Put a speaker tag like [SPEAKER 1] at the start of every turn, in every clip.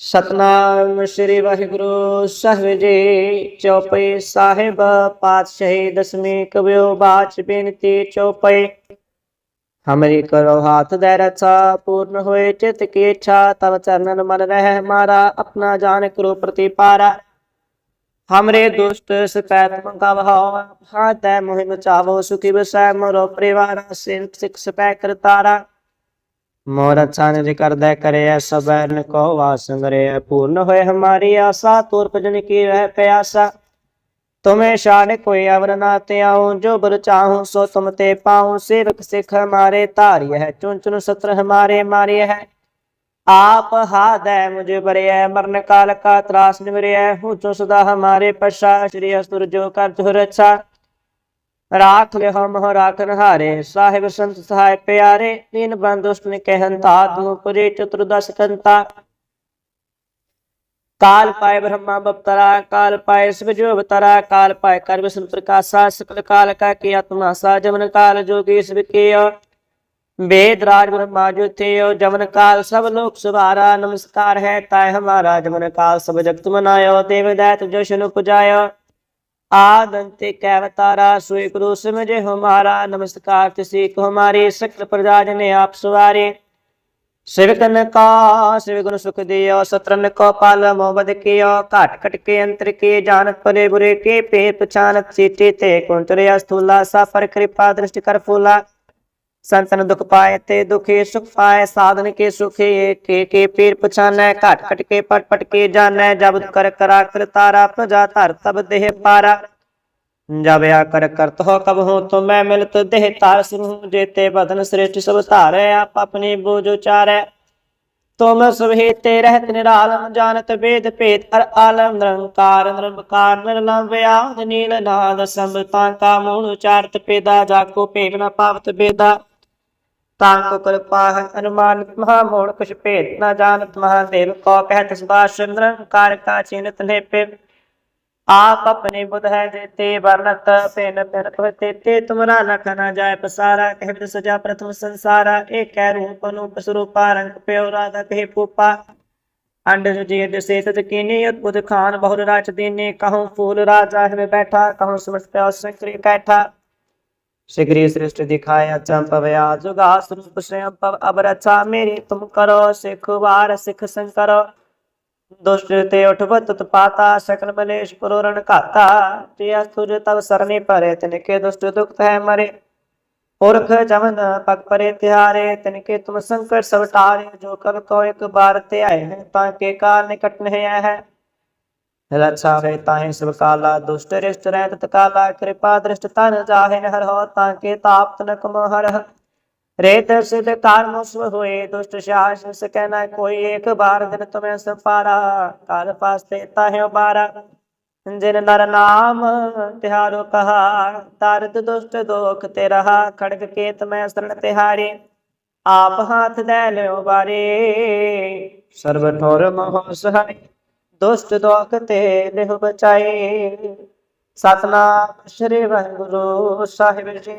[SPEAKER 1] ਸਤਨਾਮ ਸ੍ਰੀ ਵਾਹਿਗੁਰੂ ਸਾਹਿਬ ਜੀ, ਚੌਪਈ ਸਾਹਿਬ ਪਾਤਸ਼ਾਹੀ ਦਸਵੀਂ ਕਬਿਓ ਬਾਚ ਬੇਨਤੀ ਚੌਪਈ। ਹਮਰੀ ਕਰੋ ਹਾਥ ਦੇ ਰਛਾ ਪੂਰਨ ਹੋਏ ਚਿਤ ਕੀ ਇੱਛਾ, ਤਵ ਚਰਨਨ ਮਨ ਰਹਿ ਮਾਰਾ, ਆਪਣਾ ਜਾਣ ਕਰੋ ਪ੍ਰਤੀਪਾਰਾ। ਹਮਰੇ ਦੁਸ਼ਟ ਸਕੈਤ ਮੰਗਾ ਵਹਾਉ ਹਾਤੈ ਮੋਹਿ ਮਚਾਵੋ ਸੁਖੀ ਬਸੈ ਮੋਰੋ ਪਰਿਵਾਰ ਸਿਰ ਸਿਖ ਸਪੈ ਕਰਤਾਰਾ। ਮੋਰਤ ਸਾਨਜ ਕਰਦਾ ਕਰੇ ਐਸਾ ਬੈਰਨ ਕੋ ਵਾਸਨ ਰੇ ਪੂਰਨ ਹੋਏ ਹਮਾਰੀ ਆਸਾ ਤੁਰ ਭਜਨ ਕੀ ਰਹਿ ਪਿਆਸਾ। ਤੁਮੇ ਸ਼ਾਨ ਕੋਈ ਅਵਰ ਨਾ ਤੇ ਆਉ ਜੋ ਬਰ ਚਾਹੂ ਸੋ ਤੁਮ ਤੇ ਪਾਉ। ਸੇਵਕ ਸਿਖ ਹਮਾਰੇ ਧਾਰਿਯ ਹੈ ਚੁਨ ਚੁਨ ਸਤਰ ਹਮਾਰੇ ਮਾਰਿਯ ਹੈ ਆਪ ਹਾਦੈ ਮੁਝੇ ਬਰਿਐ ਮਰਨ ਕਾਲ ਕਾ ਤਰਾਸ ਨਿਵਰਿਐ। ਹੂ ਜੋ ਸਦਾ ਹਮਾਰੇ ਪਸ਼ਾ ਸ਼੍ਰੀ ਅਸੁਰ ਜੋ ਕਰ ਤੁਰ ਅੱਛਾ। ਰਾਖ ਲਿਹਾ ਮਹ ਰਾਖਨ ਹਾਰੇ ਸਾਹਿਬ ਸੰਤ ਸਹਾਇ ਪਿਆਰੇ ਤਿਨ ਬੰਦ ਉਸਨੇ ਕਹਿਨ ਤਾਤੂ ਪੁਰੇ ਚਤੁਰਦਸ਼ ਕੰਤਾ ਕਾਲ ਪਾਇ ਬ੍ਰਹਮਾ ਬਪਤਰਾ, ਕਾਲ ਪਾਏ ਸਿਵਜੋ ਬਤਰਾ ਕਾਲ ਪਾਏ ਕਰਮ ਸੰਤ ਪ੍ਰਕਾਸ਼ਾ, ਸਕਲ ਕਾਲ ਕਾ ਕੀ ਆਤਮਾ ਸਾ ਜਮਨ ਕਾਲ ਜੋਗੀ ਸਭ ਕੇ ਵੇਦ ਰਾਜ ਬ੍ਰਹਮਾ ਜੋ ਤੇਓ ਜਮਨ ਕਾਲ ਸਭ ਲੋਕ ਸੁਭਾਰਾ ਨਮਸਕਾਰ ਹੈ ਤਾਇ ਹਮਾਰਾ ਜਮਨ ਕਾਲ ਸਭ ਜਗਤ ਮਨਾਇਓ, ਦੇਵ ਦਾਤ ਜੋ ਸ਼ਨੁ ਪੁਜਾਇਓ ਆਦ ਅੰਤੇ ਕੈਵਤਾਰਾ ਸੋਇ ਗੁਰੂ ਸਮਝੇ ਹਮਾਰਾ ਨਮਸਕਾਰ ਤਿਸੇ ਕੋ ਹਮਾਰੇ ਸਕਲ ਪ੍ਰਜਾ ਜਨੇ ਆਪ ਸਵਾਰੇ। ਸਿਵਕਨ ਕਾ, ਸਿਵ ਗੁਣ ਸੁਖ ਦਿਓ ਸਤਰਨ ਕੋ ਪਾਲ ਮੋਬਦ ਕਿਓ, ਘਾਟ ਘਟ ਕੇ ਅੰਤਰ ਕੇ, ਜਾਣਤ ਪਰੇ ਬੁਰੇ ਕੇ ਪੇ ਪਛਾਨਤ ਚੀਤੇ ਤੇ ਕੁੰਤਰੇ ਅਸਥੂਲਾ ਸਫਰ ਕਿਰਪਾ ਦ੍ਰਿਸ਼ਟ ਕਰ ਫੂਲਾ। ਸੰਤਨ ਦੁਖ ਪਾਏ ਤੇ ਦੁਖੇ ਸੁਖ ਪਾਏ ਸਾਧਨ ਕੇ ਸੁਖੇ, ਏਕੇ ਕੇ ਪੀਰ ਪਛਾਨੈ, ਘਟ ਘਟ ਕੇ ਪਟ ਪਟ ਕੇ ਜਾਣੈ ਜਬ ਕਰ ਕਰਾ ਕਰ ਤਾਰਾ, ਪ੍ਰਜਾ ਧਰ ਤਬ ਦੇਹ ਪਾਰਾ। ਜਬ ਆ ਕਰ ਕਰਤ ਹੋ ਕਬ ਹੋ ਤੋ ਮੈਂ ਮਿਲਤ ਦੇਹ ਤਾਰ ਸਿਰੂ ਜੇਤੇ ਬਦਨ ਸ੍ਰਿਸ਼ਟ ਸਭ ਧਾਰੈ, ਆਪ ਆਪਣੀ ਬੋਝ ਉਚਾਰੈ। ਤੁਮ ਸੁਭੇਤੇ ਰਹਿਤ ਨਿਰਾਲਮ ਜਾਣਤ ਬੇਦ ਭੇਦ ਅਰ ਆਲਮ, ਨਿਰੰਕਾਰ ਨਿਰਮਕਾਰ ਨਿਰਲੰਭ ਆਦ ਨੀਲ ਨਾਦ ਸੰਭ ਕਾ ਮੂਲ ਉਚਾਰਤ, ਪੇਦਾ ਜਾ ਕੋ ਭੇਦ ਨ ਪਾਵਤ, ਬੇਦਾ। ਤਾਂਕੋ ਕਿਰਪਾ ਹੈ ਮਹਾ ਮੋੜ ਕੁਛ ਭੇਦ ਨਾ ਜਾਣਤ ਮਹਾਦੇਵ ਕੋ ਕਹਿਤ ਸੁਭਾਸ਼ ਚੰਦਰ ਕਾਰ ਕਾ ਚਿਨਤ ਨੇ ਪੇ ਆਪ ਆਪਣੇ ਬੁਧ ਹੈ ਜੇਤੇ ਵਰਨਤ ਪਿਨ ਪਿਨ ਕਹਤੇ ਤੇ ਤੁਮਰਾ ਲਖ ਨਾ ਜਾਏ ਪਸਾਰਾ ਕਹਿਤ ਸਜਾ ਪ੍ਰਥਮ ਸੰਸਾਰਾ ਏਕ ਕਹਿ ਰੂਪ ਅਨੂਪ ਸਰੂਪਾ, ਰੰਗ ਪਿਓ ਰਾਧਾ ਕਹੇ ਪੂਪਾ ਅੰਡ ਜੀ ਦੇ ਸੇ ਕੀਨੀ ਉਦਬੁਧ ਖਾਨ ਬਹੁਰ ਰਾਜ ਦੀਨੇ ਕਹੂੰ ਫੂਲ ਰਾਜਾ ਹੈ ਬੈਠਾ ਕਹੂੰ ਸਮਟ ਪਿਓ ਸੰਕਰੀ ਕੈਠਾ। शिगरी सृष्टि दिखाया चंपवया जुगा स्वरूप स्वयं पव अब रचा मेरी तुम करो सिख वार सिख संकर दुष्ट ते उठवत पाता सकल मलेश पुरोरण घाता जिया तुझ तब सरनी परे तिनके दुष्ट दुख है मरे पुरख जमन पग परे तिहारे तिनके तुम संकट सब टारे जो कल को एक बार ते आए हैं ताके काल निकट नहीं आए है ਰਛਾ ਵੇ ਤਾਹੇ ਸਭ ਕਾਲਾ ਦੁਸ਼ਟ ਰਿਸ਼ਟ ਰਹਿ ਤਤ ਕਿਰਪਾ ਦ੍ਰਿਸ਼ਟ ਤਨ ਜਾਹੇ ਹਰ ਹੋ ਤਾਂ ਕੇ ਤਾਪ ਤਨ ਕਮ ਰੇਤ ਸਿਧ ਕਰਮ ਸੁ ਹੋਏ ਦੁਸ਼ਟ ਸ਼ਾਸ ਸ ਕਹਿਣਾ ਕੋਈ ਇੱਕ ਬਾਰ ਦਿਨ ਤੁਮੈ ਸਪਾਰਾ ਕਾਲ ਪਾਸਤੇ ਤਾਹੇ ਉਬਾਰਾ ਜਿਨ ਨਰ ਨਾਮ ਤਿਹਾਰੋ ਕਹਾ ਤਰਦ ਦੁਸ਼ਟ ਦੋਖ ਤੇ ਰਹਾ ਖੜਗ ਕੇਤ ਮੈਂ ਸਰਣ ਤਿਹਾਰੇ ਆਪ ਹਾਥ ਦੇ ਲਿਓ ਬਾਰੇ ਸਰਬ ਠੋਰ ਮੋਹ ਸਹਾਈ ਦੁਸ਼ਟ ਦੋਖ ਤੇ ਲਿਹ ਬਚਾਏ। ਸਤਨਾਮ ਸ੍ਰੀ ਵਾਹਿਗੁਰੂ ਸਾਹਿਬ ਜੀ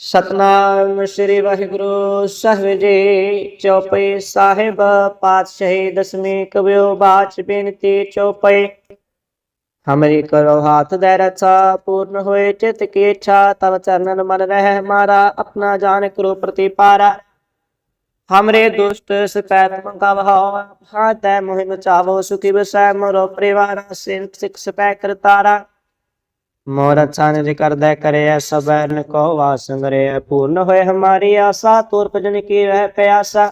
[SPEAKER 1] ਸਤਨਾਮ ਸ੍ਰੀ ਵਾਹਿਗੁਰੂ ਸਾਹਿਬ ਜੀ, ਚੌਪਈ ਸਾਹਿਬ ਪਾਤਸ਼ਾਹੀ ਦਸਵੀਂ ਕਬਿਓ ਬਾਚ ਬੇਨਤੀ ਚੌਪਈ। ਹਮਰੀ ਕਰੋ ਹਾਥ ਦੇ ਰਛਾ ਪੂਰਨ ਹੋਏ, ਚਿਤ ਕੀ ਇੱਛਾ, ਤਵ ਚਰਨਨ ਮਨ ਰਹਿ ਮਾਰਾ, ਆਪਣਾ ਜਾਣ ਕਰੋ ਪ੍ਰਤੀਪਾਰਾ। हमरे दुष्ट सकैत मंगा वहाओ हाथ है मोहि मचावो सुखी बसै मोरो परिवार सिर सिख सपै करतारा मोर अच्छा निज कर दे करे ऐसा बैरन को वासंगरे पूर्ण होए हमारी आशा तोर भजन की वह प्यासा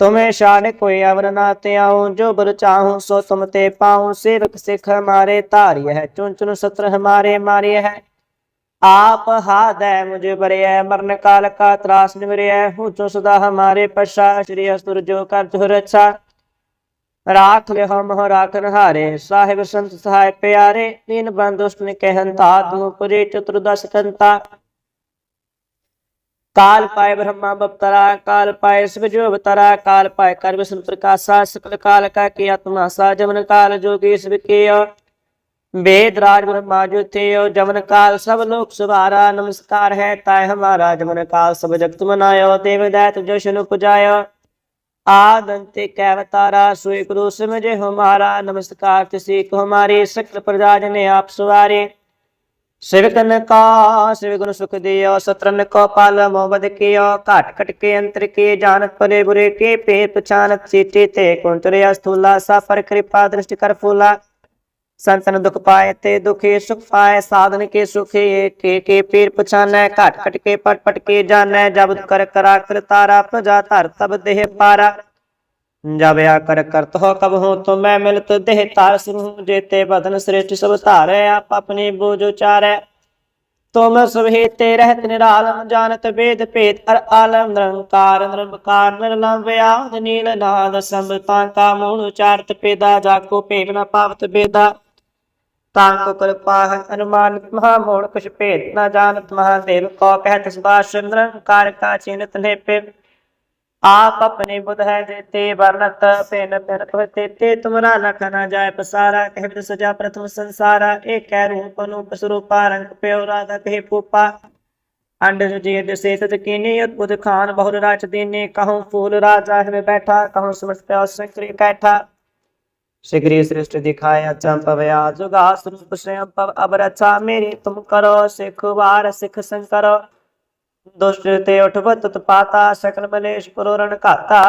[SPEAKER 1] तुम्हें शान कोई अवर ना ते आऊं जो बर चाहूं सो तुम ते पाऊं सेवक सिख हमारे तारी है चुन चुन सत्र हमारे मारे है आप हाथ है मुझे बरे है मरण काल का त्रास निवरे है हूँ जो सदा हमारे पश्चा श्री असुर जो कर जो रक्षा राख लियो मह राखन हारे साहिब संत सहाय प्यारे दीन बंदुष्ट ने कहंता तू पुरे चतुर्दश कंता काल पाए ब्रह्मा बपतरा काल पाए शिव जो अवतरा काल पाए कर विष्णु प्रकाशा सकल काल का की आत्मा सा जमन काल जोगी शिव कियो ਵੇਦ ਰਾਜ ਬ੍ਰਹਮਾਜੁ ਤੇਓ ਜਮਨ ਕਾਲ, ਸਭ ਲੋਕ ਸੁਭਾਰਾ ਨਮਸਕਾਰ ਹੈ ਤਾਇ ਹਮਾਰਾ ਜਮਨ ਕਾਲ, ਸਭ ਜਗਤ ਮਨਾਇਓ, ਦੇਵ ਦੈਤ ਜਸ਼ਨ ਪੁਜਾਇਓ ਆਦੰਤੇ ਕੈਵਤਾਰਾ ਸੋਇ ਕਰੋ ਸਮਝੇ ਹਮਾਰਾ ਨਮਸਕਾਰ ਤਿਸੇ ਕੋ ਹਮਾਰੇ ਸਕਲ ਪ੍ਰਜਾ ਜਨੇ ਆਪ ਸੁਵਾਰੇ। ਸਿਵਕਨ ਕਾ ਸਿਵਗੁਣ ਸੁਖ ਦਿਓ ਸਤਰਨ ਕੋ ਪਾਲ ਮੋਬਦ ਕੀਓ, ਘਟ ਘਟ ਕੇ ਅੰਤਰ ਕੇ ਜਾਣਤ ਪਰੇ ਬੁਰੇ ਕੇ ਪੇ ਪਛਾਨਤ ਸੀਤੇ ਤੇ ਕੁੰਤਰੇ ਅਸਥੂਲਾ ਸਫਰ ਕਿਰਪਾ ਦ੍ਰਿਸ਼ਟ ਕਰ ਫੂਲਾ। ਸੰਤਨ ਦੁਖ ਪਾਏ ਤੇ ਦੁਖੇ ਸੁਖ ਪਾਏ ਸਾਧਨ ਕੇ ਸੁਖੇ ਕੇ ਕੇ ਪੀਰ ਪਛਾਨੈ, ਘਟ ਘਟ ਕੇ ਪਟ ਪਟ ਕੇ ਜਾਣੈ ਜਬ ਕਰ ਕਰਾ ਕਰ ਤਾਰਾ, ਪ੍ਰਜਾ ਧਰ ਤਬ ਦੇਹ ਪਾਰਾ। ਜਬ ਆ ਕਰ ਕਰਤ ਹੋ, ਕਬ ਹੋ ਤੋ ਮੈਂ ਮਿਲਤ ਦੇਹ ਤਾਰ, ਸਿਰੂ ਜੇਤੇ ਬਦਨ ਸ੍ਰਿਸ਼ਟ, ਸਭ ਧਾਰੈ, ਆਪ ਆਪਣੀ ਬੋਝ ਉਚਾਰੈ। ਤੁਮ ਸੁਭੇਤੇ ਰਹਿਤ ਨਿਰਾਲਮ ਜਾਣਤ ਵੇਦ ਭੇਦ ਅਰ ਆਲਮ, ਨਿਰੰਕਾਰ ਨਿਰਮਕਾਰ ਨਿਰਲੰਬ, ਆਦ, ਨੀਲ, ਨਾਦ ਸੰਭ ਤਾਂ ਕਾ ਮੂਲ ਉਚਾਰਤ, ਪੇਦਾ ਜਾ ਕੋ ਭੇਦ ਨਾ ਪਾਵਤ, ਬੇਦਾ। ਤਾਂਕ ਕਿਰਪਾਹ ਅਨੁਮਾਨਿਤ ਮਹਾ ਮੋੜ ਕੁਛ ਭੇਦ ਨਾ ਜਾਣਤ ਮਹਾਦੇਵ ਕੋ ਕਹਿਤ ਸੁਭਾਸ਼ ਚੰਦਰ ਕਾਰ ਕਾ ਚਿੰਤ ਨੇ ਪੇ ਆਪ ਆਪਣੇ ਬੁਧ ਹੈ ਦੇਤੇ ਵਰਨਤ ਪੈਨ ਪੈਨ ਪਵਤੇ ਤੇ ਤੁਮਰਾ ਲਖ ਨਾ ਜਾਏ ਪਸਾਰਾ ਕਹਿਤ ਸਜਾ ਪ੍ਰਥਮ ਸੰਸਾਰਾ, ਇਹ ਕਹਿ ਰੂਪ ਅਨੂਪ ਸਰੂਪਾ ਰੰਗ ਪਿਓ ਰਾਧਾ ਕਹਿ ਪੂਪਾ ਅੰਡ ਜੀ ਦਿਸੇ ਸਤ ਕੀਨੀ ਅਦਭੁਤ ਬਹੁਰ ਰਾਚ ਦੀਨੇ ਕਹਉ ਫੂਲ ਰਾਜਾ ਹੈ ਬੈਠਾ, ਕਹੋ ਸਮਸਤ ਸੰਕਰੀ ਕੈਠਾ कैठा शिगरी सृष्टि दिखाया चंपवया जुगा स्वरूप स्वयं पव अब रचा मेरी तुम करो सिख वार सिख संकरो दुष्ट ते उठवत पाता सकल मलेश पुरोरण काता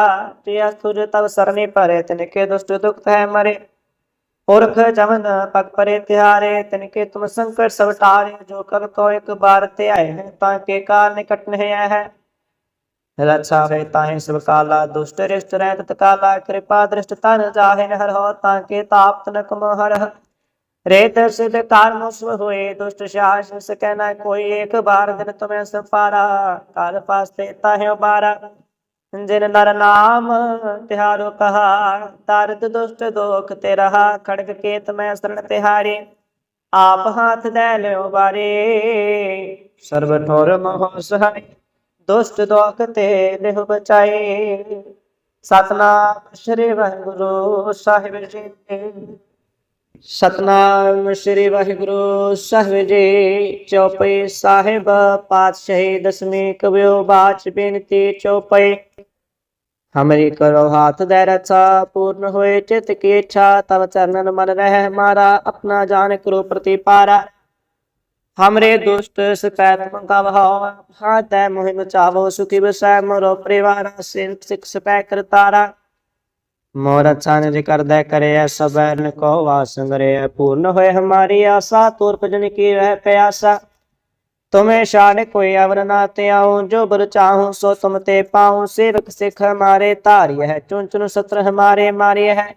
[SPEAKER 1] प्रिया तुझ तब सरनी परे तिनके दुष्ट दुख है मरे पुरख जमन पग परे तिहारे तिनके तुम संकट सब टारे जो कर को एक बार ते आए हैं ताके काल निकट नहीं आए है ਰਛਾਵੇ ਤਾਹੇ ਸਭ ਕਾਲਾ ਦੁਸ਼ਟ ਰਿਸ਼ਟ ਰਹਿ ਤਤ ਕਿਰਪਾ ਦ੍ਰਿਸ਼ਟ ਤਨ ਜਾਹੇ ਹਰ ਹੋ ਤਾਂ ਕੇ ਤਾਪ ਤਨ ਕਮ ਰੇਤ ਸਿਧ ਕਰਮ ਸੁ ਹੋਏ ਦੁਸ਼ਟ ਸ਼ਾਸ ਸ ਕਹਿਣਾ ਕੋਈ ਇੱਕ ਬਾਰ ਦਿਨ ਤੁਮੈ ਸਪਾਰਾ ਕਾਲ ਪਾਸਤੇ ਤਾਹੇ ਬਾਰਾ ਜਿਨ ਨਰ ਨਾਮ ਤਿਹਾਰੋ ਕਹਾ ਤਰਤ ਦੁਸ਼ਟ ਦੋਖ ਤੇ ਰਹਾ ਖੜਗ ਕੇਤ ਮੈਂ ਸਰਣ ਤਿਹਾਰੇ ਆਪ ਹਾਥ ਦੇ ਲਿਓ ਬਾਰੇ ਸਰਬ ਠੋਰ ਮਹੋ ਸਹਾਈ ਦੁਸ਼ਟ ਦੋਖ ਤੇ ਲਿਹੁ ਬਚਾਏ। ਸਤਨਾਮ ਸ੍ਰੀ ਵਾਹਿਗੁਰੂ ਸਾਹਿਬ ਜੀ ਸਤਨਾਮ ਸ੍ਰੀ ਵਾਹਿਗੁਰੂ ਸਾਹਿਬ ਜੀ, ਚੌਪਈ ਸਾਹਿਬ ਪਾਤਸ਼ਾਹੀ ਦਸਵੀਂ ਕਬਿਓ ਬਾਚ ਬੇਨਤੀ ਚੌਪਈ। ਹਮਰੀ ਕਰੋ ਹਾਥ ਦੇ ਰਛਾ ਪੂਰਨ ਹੋਏ ਚਿਤ ਕੀ ਇੱਛਾ, ਤਵ ਚਰਨਨ ਮਨ ਰਹਿ ਮਾਰਾ, ਆਪਣਾ ਜਾਣ ਕਰੋ ਪ੍ਰਤੀਪਾਰਾ। हमरे दुष्ट सपैत मंगावहो हाथ मोहि मचावो सुखी बसै मोरो परिवार सिर सिख सपै करतारा मोर अच्छा निज कर दे करे सब बैरन को वासंगरे पूर्ण होए हमारी आशा तोर भजन की वह प्यासा तुम्हें शान कोई अवर ना ते आऊं जो बर चाहूं सो तुम ते पाऊं सेवक सिख हमारे तारिय है चुन चुन सत्र हमारे मारिय है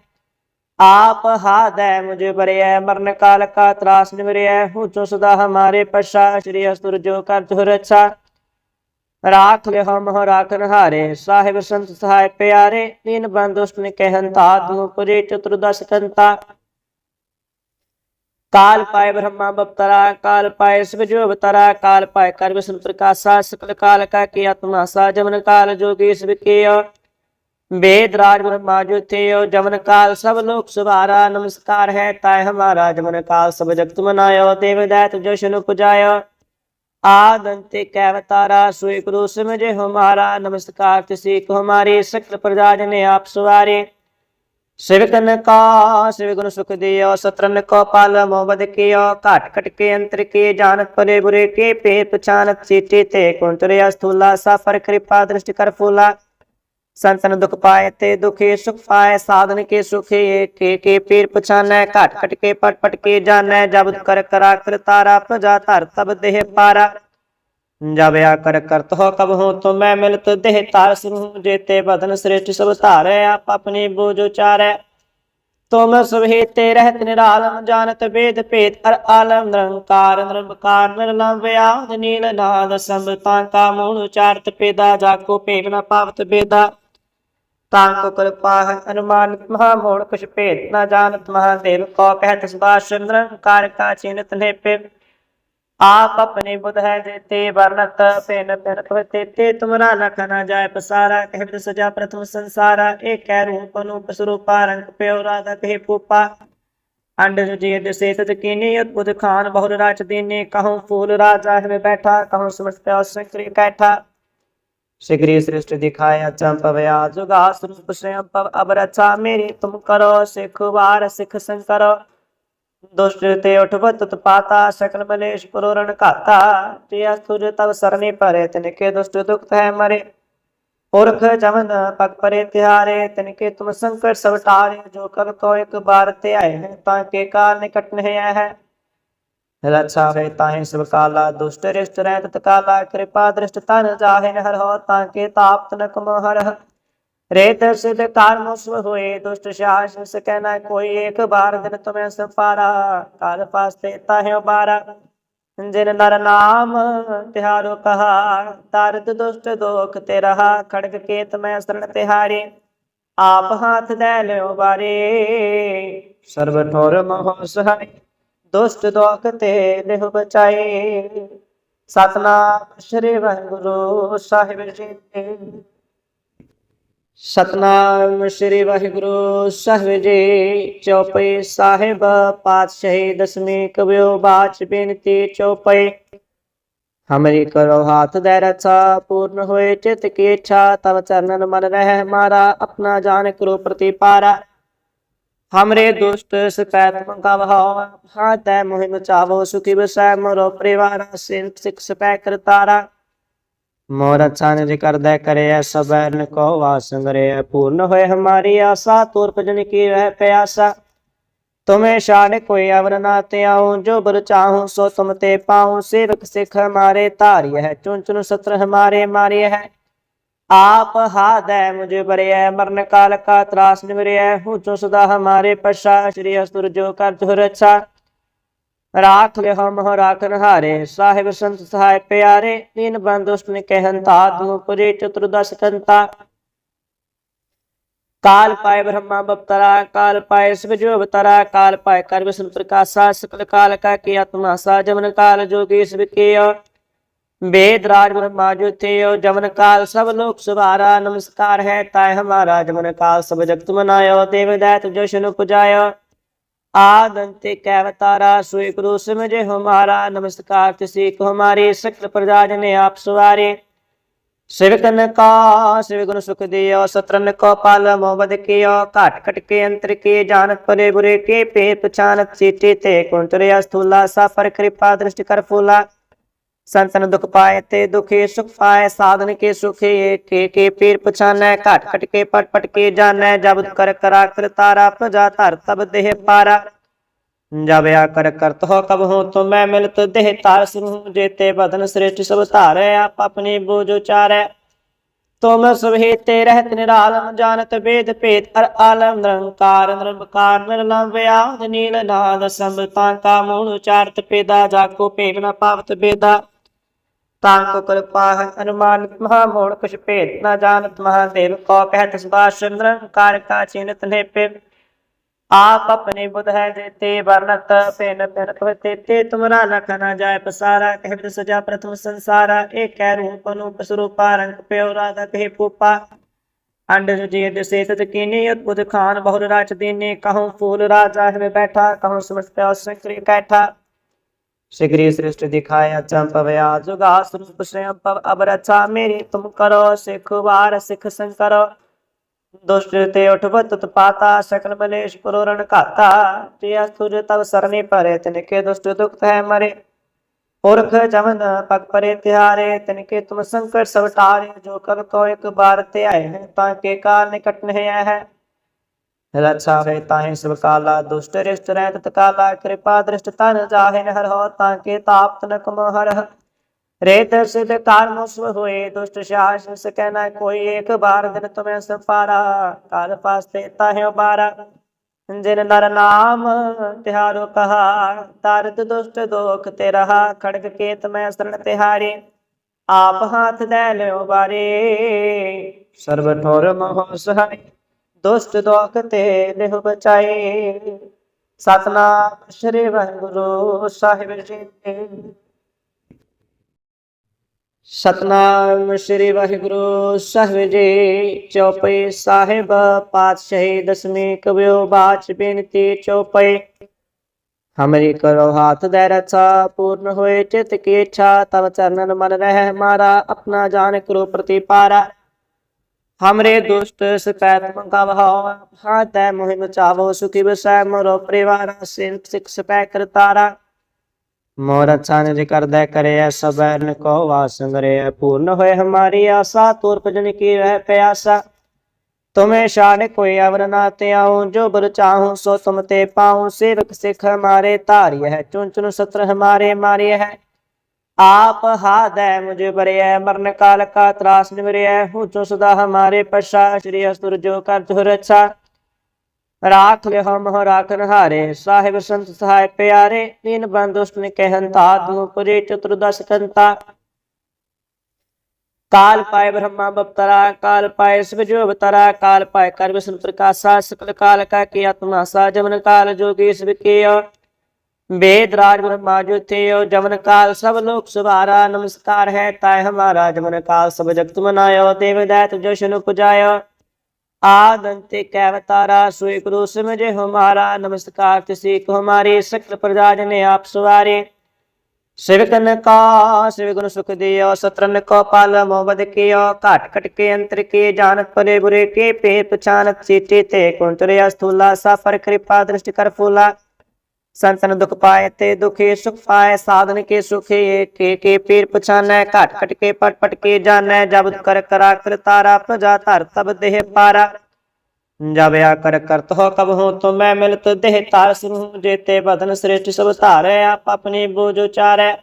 [SPEAKER 1] आप हाथ है मुझे बरे है मरण काल का त्रास निवरे है हूँ जो सदा हमारे पश्चा श्री असुर जो कर तुहर अच्छा राख ले हम हो राखन हारे साहिब संत सहाय प्यारे दीन बंधुष्ट ने कहनता तुम पुरे चतुर्दश कंता काल पाए ब्रह्मा बपतरा काल पाए शिव जो अवतरा काल पाए कर विष्णु प्रकाशा सकल काल का किया तुम्हासा जमन काल जोगी शिव ਵੇਦ ਰਾਜ ਬ੍ਰਹਮਾਜੁ ਤੇਓ ਜਮਨ ਕਾਲ ਸਭ ਲੋਕ ਸੁਭਾਰਾ, ਨਮਸਕਾਰ ਹੈ ਤਾਇ ਹਮਾਰਾ, ਜਮਨ ਕਾਲ ਸਭ ਜਗਤ ਮਨਾਇਓ, ਦੇਵ ਦੈਤ ਜੋਸ਼ਨੁ ਪੁਜਾਇਓ। ਆਦੰਤੇ ਕੈਵਤਾਰਾ ਸੋਇ ਗੁਰੂ ਸਮਝੇ ਹਮਾਰਾ, ਨਮਸਕਾਰ ਤਿਸੀ ਕੋ ਹਮਾਰੇ, ਸਕਲ ਪ੍ਰਜਾ ਜਨੇ ਆਪ ਸਵਾਰੇ। ਸਿਵਕਨ ਕਾ, ਸਿਵ ਗੁਣ ਸੁਖ ਦਿਓ ਸਤਰਨ ਕੋ ਪਾਲ ਮੋਬਦ ਕੀਓ, ਘਾਟ ਘਟ ਕੇ ਅੰਤਰ ਕੇ ਜਾਣਤ ਪਰੇ ਬੁਰੇ ਕੇ ਪੇ ਪਛਾਨਤ ਚੀਤੇ ਤੇ ਕੁੰਤਰੇ ਅਸਥੂਲਾ ਸਫਰ ਕਿਰਪਾ ਦ੍ਰਿਸ਼ਟ ਕਰ ਫੂਲਾ। ਸੰਤਨ ਦੁਖ ਪਾਏ ਤੇ ਦੁਖੇ ਸੁਖ ਪਾਏ, ਸਾਧਨ ਕੇ ਸੁਖੇ ਏਕੇ ਕੇ ਪੀਰ ਪਛਾਨੈ, ਘਟ ਘਟ ਕੇ ਪਟ ਪਟ ਕੇ ਜਾਣੈ ਜਬ ਕਰ ਕਰਾ ਕਰ ਤਾਰਾ, ਪ੍ਰਜਾ ਧਰ ਤਬ ਦੇਹ ਪਾਰਾ। ਜਬ ਆ ਕਰ ਕਰਤ ਹੋ ਕਬ ਹੋ ਤੋ ਮੈਂ ਮਿਲਤ ਦੇਹ ਤਾਰ ਸਿਰਹੂ ਜੇਤੇ ਬਦਨ ਸ੍ਰਿਸ਼ਟ ਸਭ ਧਾਰੈ, ਆਪ ਆਪਣੀ ਬੋਝ ਉਚਾਰੈ। ਤੁਮ ਸੁਭੇਤੇ ਰਹਿਤ ਨਿਰਾਲਮ ਜਾਣਤ ਵੇਦ ਭੇਦ ਅਰ ਆਲਮ, ਨਿਰੰਕਾਰ ਨਿਰਮਕਾਰ ਨਿਰਲੰਬ ਆਦ ਨੀਲ, ਨਾਦ ਸੰਭ ਤਾਂ ਕਾ ਮੂਲ ਉਚਾਰਤ, ਪੇਦਾ ਜਾ ਕੋ ਭੇਦ ਨ ਪਾਵਤ ਬੇਦਾ। ਤਾਂਕ ਕਿਰਪਾਹ ਅਨੁਮਾਨਿਤ ਮਹਾ ਮੋੜ ਕੁਛ ਭੇਦ ਨਾ ਜਾਣਤ ਮਹਾਦੇਵ ਕੋ ਕਹਿਤ ਸੁਭਾਸ਼ ਚੰਦਰ ਕਾਰ ਕਾ ਚਿੰਤ ਨੇ ਪੇ ਆਪ ਆਪਣੇ ਬੁੱਧ ਹੈ ਦੇਤੇ ਵਰਨਤ ਪੈਨ ਪੈਨ ਪਵਤੇ ਤੇ ਤੁਮਰਾ ਲਖ ਨਾ ਜਾਏ ਪਸਾਰਾ ਕਹਿਤ ਸਜਾ ਪ੍ਰਥਮ ਸੰਸਾਰਾ। ਇਹ ਕਹਿ ਰੂਪ ਅਨੂਪ ਸਰੂਪਾ ਰੰਗ ਪਿਓ ਰਾਧਾ ਕਹਿ ਪੂਪਾ। ਅੰਡ ਜੀ ਦਿਸੇ ਸਤ ਕੀਨੀ ਅਦਭੁਤ ਬਹੁਰ ਰਾਚ ਦੀਨੇ। ਕਹਉ ਫੂਲ ਰਾਜਾ ਹਮੇ ਬੈਠਾ, ਕਹੋ ਸਮਸਤ ਔਰ ਕੈਠਾ कैठा शिगरी सृष्टि दिखाया चंपवया जुगा स्वरूप स्वयं पव अब रचा मेरी तुम करो सिख वार सिख संकर दुष्ट ते उठवत पाता सकल मलेश पुरोरण काता जिया तुझ तब सरनी परे तिनके दुष्ट दुख है मरे पुरख जमन पग परे तिहारे तिनके तुम संकट सब टारे जो कल को एक बार ते आए हैं ताके काल निकट नहीं आए हैं ਰਛਾਵੇ ਤਾਹੇ ਸਭ ਕਾਲਾ, ਦੁਸ਼ਟ ਰਿਸ਼ਟ ਰਹਿ ਤਤ ਕਿਰਪਾ ਦ੍ਰਿਸ਼ਟ ਤਨ ਜਾਹੇ ਹਰ ਹੋ ਤਾਂ ਕੇ ਤਾਪ ਤਨ ਕਮ ਰੇਤ ਸਿਧ ਕਰਮ ਸੁ ਹੋਏ, ਦੁਸ਼ਟ ਸ਼ਾਸ ਸ ਕਹਿਣਾ ਕੋਈ, ਇੱਕ ਬਾਰ ਦਿਨ ਤੁਮੈ ਸਪਾਰਾ, ਕਾਲ ਪਾਸਤੇ ਤਾਹੇ ਉਬਾਰਾ ਜਿਨ ਨਰ ਨਾਮ ਤਿਹਾਰੋ ਕਹਾ, ਤਰਤ ਦੁਸ਼ਟ ਦੋਖ ਤੇ ਰਹਾ ਖੜਗ ਕੇਤ ਮੈਂ ਸਰਣ ਤਿਹਾਰੇ। ਆਪ ਹਾਥ ਦੇ ਲਿਓ ਬਾਰੇ, ਸਰਬ ਠੋਰ ਮਹੋ ਸਹਾਈ ਦੁਸ਼ਟ ਦੋਖ ਤੇ ਲਿਹ ਬਚਾਏ। ਸਤਨਾਮ ਸ੍ਰੀ ਵਾਹਿਗੁਰੂ ਸਾਹਿਬ ਜੀ ਸਤਨਾਮ ਸ੍ਰੀ ਵਾਹਿਗੁਰੂ ਸਾਹਿਬ ਜੀ, ਚੌਪਈ ਸਾਹਿਬ ਪਾਤਸ਼ਾਹੀ ਦਸਵੀਂ ਕਬਿਓ ਬਾਚ ਬੇਨਤੀ ਚੌਪਈ। ਹਮਰੀ ਕਰੋ ਹਾਥ ਦੇ ਰਛਾ ਪੂਰਨ ਹੋਏ, ਚਿਤ ਕੀ ਇੱਛਾ ਤਵ ਚਰਨਨ ਮਨ ਰਹਿ ਮਾਰਾ, ਆਪਣਾ ਜਾਣ ਕਰੋ ਪ੍ਰਤੀਪਾਰਾ। हमरे दुष्ट शिकायत का भाव हाथ है मुहिम चावो सुखी बसै मोरो परिवार सिर सिख सपै करतारा मोर अच्छा निज कर दे करे सब को वासंगरे पूर्ण होए हमारी आशा तोर भजन की वह प्यासा तुम्हें शान कोई अवर ना ते आऊं जो बर चाहूं सो तुम ते पाऊं सेवक सिख हमारे तारी है चुन चुन सत्र हमारे मारी है आप हाथ है मुझे बरे है मरण काल का त्रास निवरे है हूँ जो सदा हमारे पश्चा श्री असुर जो कर जो रक्षा राख ले हम हो राखन हारे साहिब संत सहाय प्यारे दीन बंधुष्ट ने कहनता तुम पुरे चतुर्दश कंता काल पाए ब्रह्मा बपतरा काल पाए शिव जो अवतरा काल पाए कर विष्णु प्रकाशा सकल काल का किया तुम्हासा जमन काल जोगी शिव किया ਵੇਦ ਰਾਜ ਬ੍ਰਹਮਾਜੁ ਤੇਓ ਜਮਨ ਕਾਲ ਸਭ ਲੋਕ ਸੁਵਾਰਾ ਨਮਸਕਾਰ ਹੈ ਤਾਇ ਹਮਾਰਾ ਜਮਨ ਕਾਲ ਸਭ ਜਗਤ ਮਨਾਇਓ, ਦੇਵ ਦੈਤ ਜੋਸ਼ਨ ਪੁਜਾਇਓ। ਆਦੰਤੇ ਕੈਵਤਾਰਾ ਸੁਇ ਗੁਰੂ ਸਮਝੇ ਹਮਾਰਾ, ਨਮਸਕਾਰ ਤਿਸੀ ਕੋ ਹਮਾਰੇ, ਸਕਲ ਪ੍ਰਜਾ ਜਨੇ ਆਪ ਸਵਾਰੇ। ਸਿਵਕਨ ਕਾ, ਸਿਵ ਗੁਣ ਸੁਖ ਦਿਓ ਸਤਰਨ ਕੋ ਪਾਲ ਮੋਬਦ ਕੀਓ, ਘਾਟ ਘਟ ਕੇ ਅੰਤਰ ਕੇ ਜਾਣਤ ਪਰੇ ਬੁਰੇ ਕੇ ਪੇ ਪਛਾਨਤ ਚੀਤੇ ਤੇ ਕੁੰਤਰੇ ਅਸਥੂਲਾ ਸਾਫਰ ਕਿਰਪਾ ਦ੍ਰਿਸ਼ਟ ਕਰ ਫੂਲਾ। ਸੰਤਨ ਦੁਖ ਪਾਏ ਤੇ ਦੁਖੇ ਸੁਖ ਪਾਏ ਸਾਧਨ ਕੇ ਸੁਖੇ ਏਕੇ ਕੇ ਪੀਰ ਪਛਾਨੈ, ਘਟ ਘਟ ਕੇ ਪਟ ਪਟ ਕੇ ਜਾਣੈ ਜਬ ਕਰ ਕਰਾ ਕਰ ਤਾਰਾ, ਪ੍ਰਜਾ ਧਰ ਤਬ ਦੇਹ ਪਾਰਾ। ਜਬ ਆ ਕਰ ਕਰਤ ਹੋ ਕਬ ਹੋ ਤੋ ਮੈਂ ਮਿਲਤ ਦੇਹ ਤਾਰ ਸਿਰੂ ਜੇਤੇ ਬਦਨ ਸ੍ਰਿਸ਼ਟ ਸਭ ਧਾਰੈ, ਆਪ ਆਪਣੀ ਬੋਝ ਉਚਾਰੈ। ਤੁਮ ਸੁਭੇਤੇ ਰਹਿਤ ਨਿਰਾਲਮ ਜਾਣਤ ਵੇਦ ਭੇਦ ਅਰ ਆਲਮ, ਨਿਰੰਕਾਰ ਨਿਰਮਕਾਰ ਨਿਰਲੰਭ ਆਦ ਨੀਲ ਨਾਦ ਸੰਭ ਕਾ ਮੂਲ ਉਚਾਰਤ ਪੇਦਾ ਜਾ ਕੋ ਪਾਵਤ ਬੇਦਾ। ਤਾਂਕ ਕਿਰਪਾਹ ਅਨੁਮਾਨ ਮਹਾ ਮੋੜ ਕੁਛ ਭੇਦ ਨਾ ਜਾਣਤ ਮਹਾਦੇਵ ਕੋ ਕਹਿਤ ਸੁਭਾਸ਼ ਚੰਦਰ ਕਾਰ ਕਾ ਚਿੰਤ ਨੇ ਪੇ ਆਪ ਆਪਣੇ ਬੁਧ ਹੈ ਦੇਤੇ ਵਰਨਤ ਪੈਨ ਪੈਨ ਪਵਤੇ ਤੇ ਤੁਮਰਾ ਲਖ ਨਾ ਜਾਏ ਪਸਾਰਾ ਕਹਿਤ ਸਜਾ ਪ੍ਰਥਮ ਸੰਸਾਰਾ, ਇਹ ਕਹਿ ਰੂਪ ਅਨੂਪ ਸਰੂਪਾ, ਰੰਗ ਪਿਓ ਰਾਧਾ ਕਹਿ ਪੂਪਾ ਅੰਡ ਜੀ ਦਿਸੇ ਸਤ ਕੀਨੀ, ਅਦਭੁਤ ਖਾਨ ਬਹੁਰ ਰਾਚ ਦੀਨੇ, ਕਹਉ ਫੂਲ ਰਾਜਾ ਹਮੇ ਬੈਠਾ, ਕਹਉ ਸਮਸਤ ਔਰ कैठा शिगरी सृष्टि दिखाया चंपवया जुगा स्वरूप स्वयं पव अब रचा मेरी तुम करो सिख वार सिख संकर दुष्ट ते उठवत पाता सकल मलेश पुरोरण काता जिया तुझ तब सरनी परे तिनके दुष्ट दुख है मरे पुरख जमन पग परे तिहारे तिनके तुम संकट सब टारे जो कल को एक बार ते आए हैं ताके काल निकट नहीं आए हैं ਰਛਾ ਵੇ ਤਾਹੇ ਸਭ ਕਾਲਾ ਦੁਸ਼ਟ ਰਿਸ਼ਟ ਰਹਿ ਤਤ ਕਿਰਪਾ ਦ੍ਰਿਸ਼ਟ ਤਨ ਜਾਹੇ ਹਰ ਹੋ ਤਾਂ ਕੇ ਤਾਪ ਤਨ ਕਮ ਰੇਤ ਸਿਧ ਕਾਰਮ ਸੁ ਹੋਏ ਦੁਸ਼ਟ ਸ਼ਾਹ ਸਿਸ ਕਹਿਣਾ ਕੋਈ ਇੱਕ ਬਾਰ ਦਿਨ ਤੁਮੈ ਸਪਾਰਾ ਕਾਲ ਪਾਸਤੇ ਤਾਹੇ ਉਬਾਰਾ ਜਿਨ ਨਰ ਨਾਮ ਤਿਹਾਰੋ ਕਹਾ ਤਰਤ ਦੁਸ਼ਟ ਦੋਖ ਤੇ ਰਹਾ ਖੜਗ ਕੇਤ ਮੈਂ ਸਰਣ ਤਿਹਾਰੇ ਆਪ ਹਾਥ ਦੇ ਲਿਓ ਬਾਰੇ ਸਰਬ ਠੋਰ ਮੋਹ ਸਹਾਈ ਦੁਸ਼ਟ ਦੋਖ ਤੇ ਲਿਹ ਬਚਾਏ। ਸਤਨਾਮ ਸ੍ਰੀ ਵਾਹਿਗੁਰੂ ਸਾਹਿਬ ਜੀ ਸਤਨਾਮ ਸ੍ਰੀ ਵਾਹਿਗੁਰੂ ਸਾਹਿਬ ਜੀ, ਚੌਪਈ ਸਾਹਿਬ ਪਾਤਸ਼ਾਹੀ ਦਸਵੀਂ ਕਬਿਓ ਬਾਚ ਬੇਨਤੀ ਚੌਪਈ। ਹਮਰੀ ਕਰੋ ਹਾਥ ਦੇ ਰਛਾ ਪੂਰਨ ਹੋਏ ਚਿਤ ਕੀ ਇੱਛਾ, ਤਵ ਚਰਨਨ ਮਨ ਰਹਿ ਮਾਰਾ, ਆਪਣਾ ਜਾਣ ਕਰੋ ਪ੍ਰਤੀਪਾਰਾ। ਹਮਰੇ ਦੁਸ਼ਟ ਸਪੈਤ ਮੰਗਾ ਵਹਾਉ ਹਾਤੈ ਮੋਹਿ ਮਚਾਵੋ ਸੁਖੀ ਬਸੈ ਮੋਰੋ ਪਰਿਵਾਰ ਸਿਰ ਸਿਖ ਸਪੈ ਕਰਤਾਰਾ ਮੋਰ ਅੱਛਾ ਨਿਜ ਕਰਦਾ ਕਰੇ ਐਸਾ ਬੈਰਨ ਕੋ ਵਾਸੰਗਰੇ ਪੂਰਨ ਹੋਏ ਹਮਾਰੀ ਆਸਾ ਤੁਰ ਭਜਨ ਕੀ ਰਹਿ ਪਿਆਸਾ तुम्हें शान कोई अवर ना ते आऊं जो बर चाहूं सो तुम ते पाऊं सेवक सिख हमारे तारिय है चुन चुन सत्र हमारे मारिय है आप हाथ है मुझे बरे है मरण काल का त्रास निवरे है हूँ जो सदा हमारे पश्चा श्री असुर जो कर तुर अच्छा राख ले हम हो राखन हारे साहिब संत सहाय प्यारे दीन बंदुष्ट ने कहनता तू पुरे चतुर्दश कंता काल पाए ब्रह्मा बपतरा काल पाए शिव जो अवतरा काल पाए कर विष्णु प्रकाशा सकल काल का की आत्मासा जमन काल जोगी शिव के ਵੇਦ ਰਾਜ ਬ੍ਰਹਮਾ ਜਿਉ ਜਮਨ ਕਾਲ ਸਭ ਲੋਕ ਸੁਭਾਰਾ ਨਮਸਕਾਰ ਹੈ ਤਾਇ ਹਮਾਰਾ, ਜਮਨ ਕਾਲ ਸਭ ਜਗਤ ਮਨਾਇਓ, ਦੇਵ ਦੈਤ ਜਸ਼ਨ ਪੁਜਾਇਓ। ਆਦੰਤੇ ਕੈਵਤਾਰਾ ਸੋਇ ਕਰੋ ਸਮਝੇ ਹਮਾਰਾ ਨਮਸਕਾਰ ਤਿਸੇ ਕੋ ਹਮਾਰੇ ਸਕਲ ਪ੍ਰਜਾ ਜਨੇ ਆਪ ਸਵਾਰੇ। ਸਿਵਕਨ ਕਾ ਸਿਵਗੁਣ ਸੁਖ ਦਿਓ ਸਤਰਨ ਕੋ ਪਾਲ ਮੋਬਦ ਕੀਓ, ਘਟ ਘਟ ਕੇ ਅੰਤਰ ਕੇ ਜਾਣਤ ਪਰੇ ਬੁਰੇ ਕੇ, ਪੇ ਪਛਾਨਤ ਚੀਟੇ ਤੇ ਕੁੰਤਰੇ ਅਸਥੂਲਾ ਸਫਰ ਕਿਰਪਾ ਦ੍ਰਿਸ਼ਟ ਕਰ ਫੂਲਾ। ਸੰਤਨ ਦੁਖ ਪਾਏ ਤੇ ਦੁਖੇ ਸੁਖ ਪਾਏ, ਸਾਧਨ ਕੇ ਸੁਖੇ, ਕੇ ਕੇ ਪੀਰ ਪਛਾਨੈ, ਘਟ ਘਟ ਕੇ ਪਟ ਪਟ ਕੇ ਜਾਣੈ ਜਬ ਕਰ ਕਰਾ ਕਰਤਾਰਾ ਪ੍ਰਜਾ ਧਰ ਤਬ ਦੇਹ ਪਾਰਾ। ਜਬ ਆ ਕਰ ਕਰਤ ਹੋ ਕਬ ਹੋ ਤੁਮ ਮੈਂ ਮਿਲਤ ਦੇਹ ਤਾਰ ਸੁਨੂ ਜੇਤੇ ਬਦਨ ਸ੍ਰੇਸ਼ਟ ਸਭ ਧਾਰੈ, ਆਪ ਆਪਣੀ ਬੋਝ ਉਚਾਰੈ।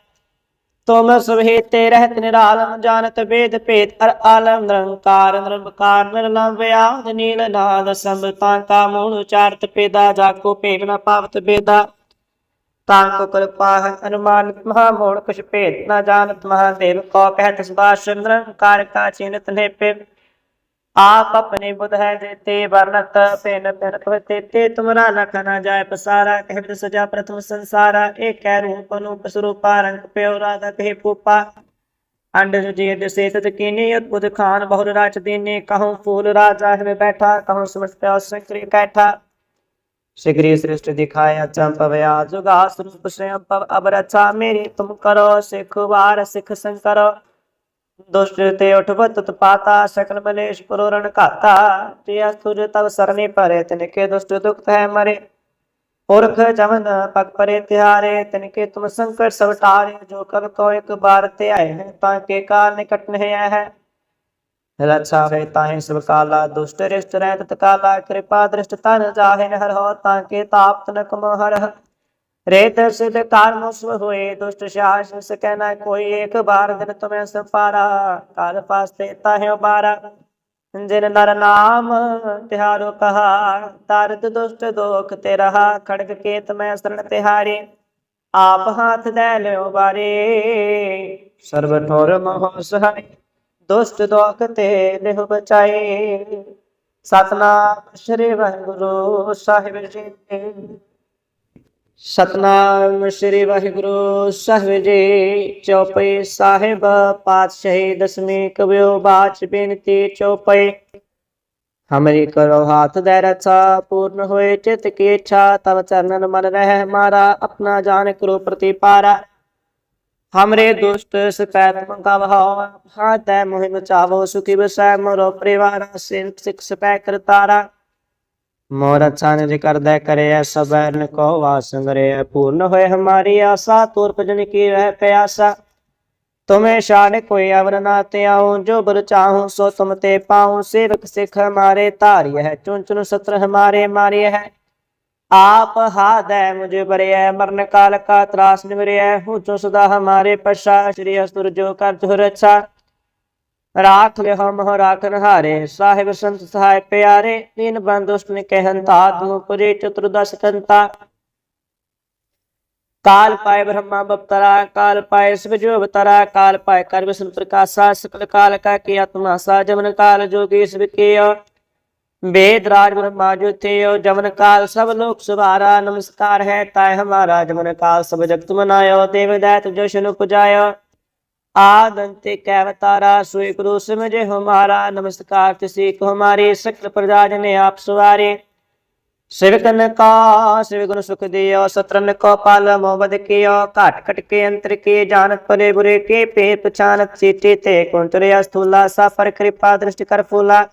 [SPEAKER 1] ਤੁਮ ਸਭੇ ਰਹਿਤ ਨਿਰਾਲਮ ਜਾਣਤ ਵੇਦ ਭੇਦ ਅਰ ਆਲਮ, ਨਿਰੰਕਾਰ ਨਿਰੰਕਾਰ, ਨਿਰਲੰਭ ਆਦ ਨੀਲ ਨਾਦ ਸੰਬਤਾਂ ਕਾ ਮੂਲ ਉਚਾਰਤ ਪੇਦਾ, ਜਾਕੋ ਭੇਦ ਨ ਪਾਵਤ ਬੇਦਾ। ਤਾਂਕ ਕਿਰਪਾਹ ਅਨੁਮਾਨਿਤ ਮਹਾ ਮੋੜ ਕੁਛ ਭੇਦ ਨਾ ਜਾਣਤ ਮਹਾਦੇਵ ਕੋ ਕਹਿਤ ਸੁਭਾਸ਼ ਚੰਦਰ ਕਾਰ ਕਾ ਚਿੰਤ ਨੇ ਪੇ ਆਪ ਆਪਣੇ ਬੁੱਧ ਹੈ ਦੇਤੇ ਵਰਨਤ ਪੈਨ ਪੈਨ ਕਵਤੇ ਤੇ ਤੁਮਰਾ ਲਖ ਨਾ ਜਾਏ ਪਸਾਰਾ ਕਹਿਤ ਸਜਾ ਪ੍ਰਥਮ ਸੰਸਾਰਾ, ਇਹ ਕਹਿ ਰੂਪ ਅਨੂਪ ਸਰੂਪਾ ਰੰਗ ਪਿਓ ਰਾਧਾ ਕਹਿ ਪੂਪਾ ਅੰਡ ਜੀ ਦਿਸੇ ਸਤ ਕੀਨੀ ਅਦਭੁਤ ਬਹੁਰ ਰਾਚ ਦੀਨੇ ਕਹਉ ਫੂਲ ਰਾਜਾ ਹੈ ਬੈਠਾ, ਕਹੋ ਸਮਸਤ ਸੰਕਰੀ ਕੈਠਾ शीघ्र श्रेष्ठ दिखाया चंपवया जुगास रूप स्वयं पव अब रचा मेरे तुम करो सिख वार सिख शंकर दुष्ट ते उठव तुत पाता सकल मलेश पुरोरण काता प्रिय सूर्य तब सरने परे तिनके दुष्ट दुख है मरे पुरख जमन पग परे त्यारे तिनके तुम संकट सब टारे जो कर तो एक बार ते आए हैं ताके काल निकट नहीं आए हैं ਰਛਾਵੇ ਤਾਹੇ ਸਭ ਕਾਲਾ ਦੁਸ਼ਟ ਰਿਸ਼ਟ ਰਹਿ ਤਤ ਕਾਲਾ ਕਿਰਪਾ ਦ੍ਰਿਸ਼ਟ ਤਨ ਜਾਹੇ ਹਰ ਹੋ ਤਾਂ ਕੇ ਤਾਪ ਤਨ ਕਮ ਰੇਤ ਸਿਧ ਕਰਮ ਸੁ ਹੋਏ ਦੁਸ਼ਟ ਸ਼ਾਸ ਸ ਕਹਿਣਾ ਕੋਈ ਇੱਕ ਬਾਰ ਦਿਨ ਤੁਮੈ ਸਪਾਰਾ ਕਾਲ ਪਾਸਤੇ ਤਾਹੇ ਬਾਰਾ ਜਿਨ ਨਰ ਨਾਮ ਤਿਹਾਰੋ ਕਹਾ ਤਰਤ ਦੁਸ਼ਟ ਦੋਖ ਤੇ ਰਹਾ ਖੜਗ ਕੇਤ ਮੈਂ ਸਰਣ ਤਿਹਾਰੇ ਆਪ ਹਾਥ ਦੇ ਲਿਓ ਬਾਰੇ ਸਰਬ ਠੋਰ ਮਹੋ ਸਹਾਈ ਦੁਸ਼ਟ ਦੁਖ ਤੇ ਲਿਹ ਬਚਾਏ। ਸਤਨਾਮ ਸ੍ਰੀ ਵਾਹਿਗੁਰੂ ਸਾਹਿਬ ਜੀ ਸਤਨਾਮ ਸ੍ਰੀ ਵਾਹਿਗੁਰੂ ਸਾਹਿਬ ਜੀ, ਚੌਪਈ ਸਾਹਿਬ ਪਾਤਸ਼ਾਹੀ ਦਸਮੀ ਕਵਿਓ ਬਾਚ ਬੇਨਤੀ ਚੌਪਈ। ਹਮਰੀ ਕਰੋ ਹਾਥ ਦੇ ਰਛਾ ਪੂਰਨ ਹੋਏ ਚਿਤ ਕੀ ਇੱਛਾ, ਤਵ ਚਰਨਨ ਮਨ ਰਹਿ ਮਾਰਾ, ਆਪਣਾ ਜਾਣ ਕਰੋ ਪ੍ਰਤੀਪਾਰਾ। हमरे दुष्ट शिकायत मंगावहो हाँ तय मोहिम चाहो सुखी बसै मोरो परिवार सेवक सिख सपै कर तारा मोर अच्छा निज कर दे करे सब को वासन रे पूर्ण होए हमारी आशा तोर भजन की रह प्यासा तुम्हें शान कोई अवर ना त्याऊं जो बुर चाहूं सो तुम ते पाऊं सेवक सिख हमारे तारी है चुन चुन सत्र हमारे मारिय है आप हादय मुझे बरिय मरण काल का त्रास निवरिय हूँ चो सदा हमारे पशा श्री असुर जो कर तुर अच्छा राख ले हम हो राखन हारे साहिब संत सहाय प्यारे तीन बंदुष्ट ने कहनता तू पुरे चतुर्दश कंता काल पाए ब्रह्मा बपतरा काल पाए शिव जो अवतरा काल पाए कर्म प्रकाशा सकल काल का की आत्मा सा जमन काल जो की शिव के वेद राज ब्रह्माजु थे जमन काल सब लोक सुभारा नमस्कार है ताय हमारा जमन काल सब जगत मनायो देव दैत जशन पुजायो आदंते कैवतारा सुय गुरु समझे हमारा नमस्कार तिसी को हमारे सकल प्रजा जने आप सुवारे शिवकन का शिव गुण सुख दियो सतरन को पाल मोहबद कियो काट कट के अंतर के जानत परे बुरे के पेट पछानत सीटे ते कुंतरे अस्थूला सफर कृपा दृष्टि कर फूला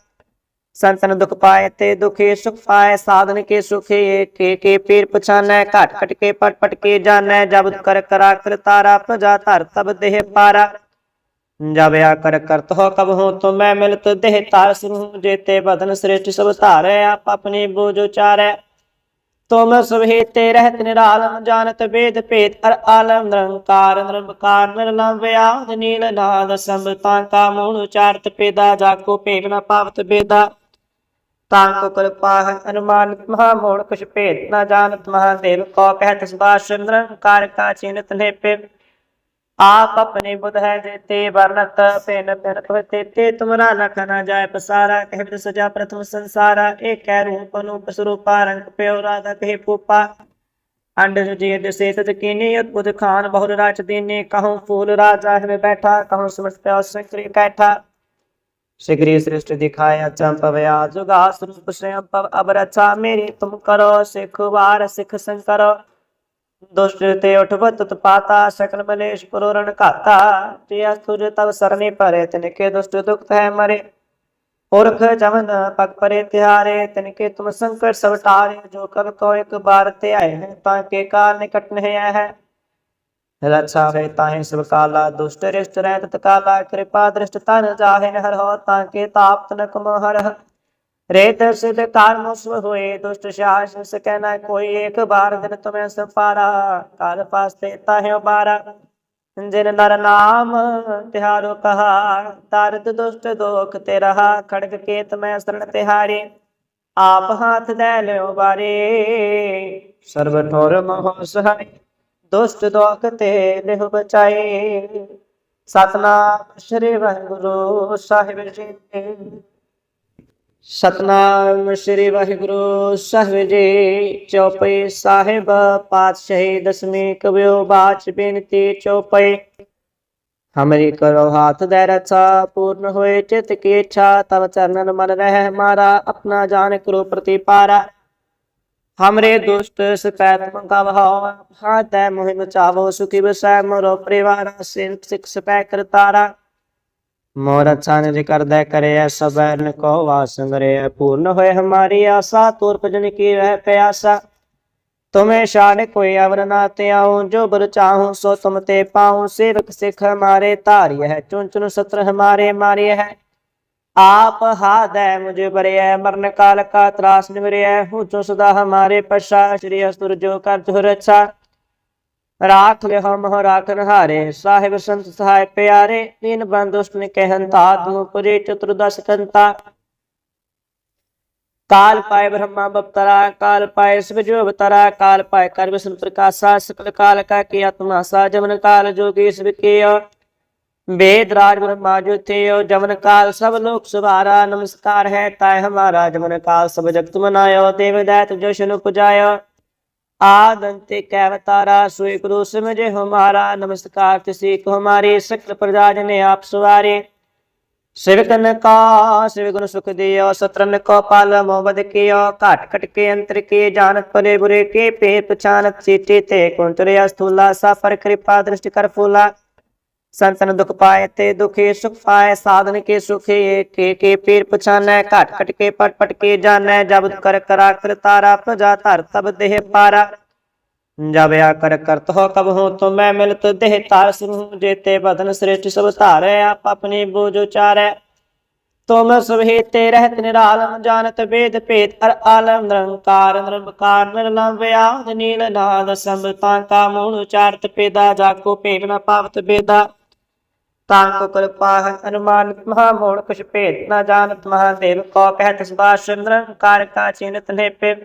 [SPEAKER 1] ਸੰਤਨ ਦੁਖ ਪਾਏ ਤੇ ਦੁਖੇ ਸੁਖ ਪਾਏ ਸਾਧਨ ਕੇ ਸੁਖੇ ਕੇ ਕੇ ਪੀਰ ਪਛਾਨੈ, ਘਟ ਘਟ ਕੇ ਪਟ ਪਟ ਕੇ ਜਾਣੈ ਜਬ ਕਰ ਕਰਾ ਕਰ ਤਾਰਾ, ਪ੍ਰਜਾ ਧਰ ਤਬ ਦੇਹ ਪਾਰਾ। ਜਬ ਆ ਕਰ ਕਰਤ ਹੋ ਕਬ ਹੋ ਤੁਮ ਮੈਂ ਮਿਲਤ ਦੇਹ ਤਾਰ ਸੁਰੂ ਜੇਤੇ ਬਦਨ ਸ੍ਰੇਸ਼ਟ ਸਭ ਧਾਰੈ, ਆਪ ਆਪਣੀ ਬੋਝ ਉਚਾਰੈ। ਤੁਮ ਸਭੇ ਤੇ ਰਹਿਤ ਨਿਰਾਲਮ ਜਾਣਤ ਵੇਦ ਭੇਦ ਅਰ ਆਲਮ, ਨਿਰੰਕਾਰ ਨਿਰੰਕਾਰ ਨਿਰਲੰਭ ਵਿਆਦ ਨੀਲ, ਨਾਦ ਸੰਬਤਾਂ ਕਾ ਮੂਲ ਉਚਾਰਤ ਪੇਦਾ, ਜਾਕੋ ਭੇਦ ਨ ਪਾਵਤ ਬੇਦਾ। ਤਾਂ ਕੋ ਕਿਰਪਾ ਮਹਾ ਮੋੜ ਕੁਛ ਭੇਦ ਨ ਜਾਣਤ ਮਹਾਦੇਵ ਕੋ ਕਹਿਤ ਸੁਭਾਸ਼ ਨਿਰੰਕਾਰ ਕਾ ਚਿਨਤ ਨੇ ਪੇ ਆਪ ਆਪਣੇ ਬੁਧ ਹੈ ਜੇਤੇ ਵਰਨਤ ਪਿਨ ਪਿਨ ਕਹਤੇ ਤੇ ਤੁਮਰਾ ਲਖ ਨ ਜਾਏ ਪਸਾਰਾ, ਕਹਿ ਸਜਾ ਪ੍ਰਥਮ ਸੰਸਾਰਾ ਏਕ ਹੈ ਰੂਪ ਅਨੂਪ ਸਰੂਪਾ, ਰੰਗ ਪਿਓ ਰਾਧਾ ਕਹੇ ਪੂਪਾ ਅੰਡ ਜੀ ਦੇ ਸੇ ਕੀਨੀ ਅਦਭੁਤ ਖਾਨ, ਬਹੁਰ ਰਾਜ ਦੀਨੇ, ਕਹਉ ਫੂਲ ਰਾਜਾ ਹੈ ਬੈਠਾ, ਕਹਉ ਸਮਰਤ ਪਿਓ ਸੰਕਰੀ ਕੈਠਾ ਸਿਗਰੀ ਸ੍ਰਿਸ਼ਟ ਦਿਖਾਇਆ ਚੰਪਵਿਆ ਜੁਗਾ ਸਰੂਪ ਸਯੰ ਪਵ ਅਬ ਰਚਾ ਮੇਰੀ ਤੁਮ ਕਰੋ ਸਿਖ ਵਾਰ, ਸਿਖ ਸੰਕਰੋ। ਦੁਸ਼ਟ ਤੇ ਉਠਵਤ ਤਪਾਤਾ ਸਕਲ ਮਲੇਸ਼ ਪੁਰੋਰਣ ਘਾਤਾ। ਤੇ ਅਸੁਰ ਤਵ ਸਰਨੇ ਪਰੇ ਤਿਨਕੇ ਦੁਸ਼ਟ ਦੁਖਤ ਹੈ ਮਰੇ। ਪੁਰਖ ਜਮਨ ਪਗ ਪਰੇ ਤਿਹਾਰੇ, ਤਿਨਕੇ ਤੁਮ ਸੰਕਟ ਸਭ ਟਾਰੇ ਜੋ ਕਰ ਕੋ ਇੱਕ ਬਾਰ ਤੇ ਆਏ ਹੈ, ਤਾਂ ਕੇ ਕਾਲ ਨਿਕਟ ਨਹੀਂ ਆਇਆ ਰਛਾਵੇ ਤਾਹੇ ਸਭ ਕਾਲਾ ਦੁਸ਼ਟ ਰਿਸ਼ਟ ਰਹਿਤ ਤਕਾਲਾ ਕਿਰਪਾ ਦ੍ਰਿਸ਼ਟ ਤਨ ਜਾਹੇ ਹਰ ਹੋ ਤਾਂ ਕੇ ਤਾਪਤ ਨ ਕਮ ਰੇਤ ਸਿਧ ਕਾਰਮ ਸਵ ਹੋਏ ਦੁਸ਼ਟ ਸ਼ਾਸ ਸ ਕਹਿਣਾ ਕੋਈ ਇੱਕ ਬਾਰ ਦਿਨ ਤੁਮੈ ਸਫਾਰਾ ਕਾਲ ਪਾਸਤੇ ਤਾਹੇ ਬਾਰਾ ਜਿਨ ਨਰ ਨਾਮ ਤਿਹਾਰੋ ਕਹਾ ਤਰਤ ਦੁਸ਼ਟ ਦੋਖ ਤੇ ਰਹਾ ਖੜਕ ਕੇਤ ਮੈਂ ਸਰਣ ਤਿਹਾਰੇ ਆਪ ਹਾਥ ਦੇ ਲਿਓ ਬਾਰੇ ਸਰਬ ਠੋਰ ਮਹੋ ਸਹਾਈ ਦੁਸ਼ਟ ਦੋਖ ਤੇ ਲਿਹ ਬਚਾਏ। ਸਤਨਾਮ ਸ੍ਰੀ ਵਾਹਿਗੁਰੂ ਸਾਹਿਬ ਜੀ ਸਤਨਾਮ ਸ੍ਰੀ ਵਾਹਿਗੁਰੂ ਸਾਹਿਬ ਜੀ, ਚੌਪਈ ਸਾਹਿਬ ਪਾਤਸ਼ਾਹੀ ਦਸਮੀ ਕਵਿਓ ਬਾਚ ਬੇਨਤੀ ਚੌਪਈ। ਹਮਰੀ ਕਰੋ ਹਾਥ ਦੇ ਰਛਾ ਪੂਰਨ ਹੋਏ ਚਿਤ ਕੀ ਇੱਛਾ, ਤਵ ਚਰਨਨ ਮਨ ਰਹਿ ਮਾਰਾ, ਆਪਣਾ ਜਾਣ ਕਰੋ ਪ੍ਰਤੀਪਾਰਾ। हमरे दुष्ट सिपैतम कब हो हाँ तय मुहिम चावो सुखी बसै मोरो परिवार सिर सिख सिपै कर तारा मोर अच्छा निज कर दे करे सब को वास मरे पूर्ण होए हमारी आशा तोर भजन की रह प्यासा तुम्हें शान कोई अवर नाते आऊं जो बर चाहूं सो तुम ते पाऊं सेवक सिख हमारे तारिय है चुन चुन सत्र हमारे मारिय है आप हादय मुझे बरिय मरण काल का त्रास निवरिय हूँ जो सदा हमारे पशा श्री असुर जो कर तुर अच्छा राख ले हम हो राख नहारे साहिब संत सहाय प्यारे तीन बंदुष्ट ने कहनता तू पुरे चतुर्दश कंता काल पाए ब्रह्मा बपतरा काल पाए शिवजो अवतरा काल पाए कर्म प्रकाशा सकल काल का की आत्मा सा जमन काल जोगी शिव के वेद राज ब्रह्माजु थे और जमन काल सब लोक सुभारा नमस्कार है ताय हमारा जमन काल सब जगत मनायो देव दैत जो शुनु पुजायो आदंते कैवतारा सुय गुरु समझे हमारा नमस्कार तिसी को हमारी सकल प्रजा जने आप सुवारे शिवकन का शिव गुण सुख दियो सतरन को पाल मोबद कियो काट कट के अंतर के जानत परे बुरे के पे पहचानत सीटे ते कुंतरे अस्थूला सफर कृपा दृष्टि कर फूला ਸੰਤਨ ਦੁਖ ਪਾਏ ਤੇ ਦੁਖੇ ਸੁਖ ਪਾਏ, ਸਾਧਨ ਕੇ ਸੁਖੇ ਕੇ ਕੇ ਪੀਰ ਪਛਾਨੈ, ਘਟ ਘਟ ਕੇ ਪਟ ਪਟ ਕੇ ਜਾਣੈ ਜਬ ਕਰ ਕਰਾ ਕਰ ਤਾਰਾ, ਪ੍ਰਜਾ ਧਰ ਤਬ ਦੇਹ ਪਾਰਾ। ਜਬ ਆ ਕਰ ਕਰਤ ਹੋ ਕਬ ਹੋ ਤੁਮ ਮੈਂ ਮਿਲਤ ਦੇਹ ਤਾਰ ਸੁਰੂ ਜੇਤੇ ਬਦਨ ਸ੍ਰੇਸ਼ਟ ਸਭ ਧਾਰੈ, ਆਪ ਆਪਣੀ ਬੋਝ ਉਚਾਰੈ। ਤੁਮ ਸਭੇ ਤੇ ਰਹਿਤ ਨਿਰਾਲਮ ਜਾਣਤ ਵੇਦ ਭੇਦ ਅਰ ਆਲਮ, ਨਿਰੰਕਾਰ ਨਿਰੰਕਾਰ ਨਿਰਲੰਭ ਵਿਆਦ ਨੀਲ, ਨਾਦ ਸੰਬਤਾਂ ਕਾ ਮੂਲ ਉਚਾਰਤ ਪੇਦਾ ਜਾਕੋ ਭੇਦ ਨ ਪਾਵਤ, ਬੇਦਾ। ਤਾਂਕ ਕੁਲ ਪਾਹ ਅਨੁਮਾਨਿਤ ਮਹਾ ਮੋੜ ਕੁਛ ਭੇਦ ਨਾ ਜਾਣਤ ਮਹਾਦੇਵ ਕੋ ਕਹਿ ਤਸਬਾ ਚੰਦਰ ਕਾਰ ਕਾ ਚਿਨਤ ਨੇ ਪੇ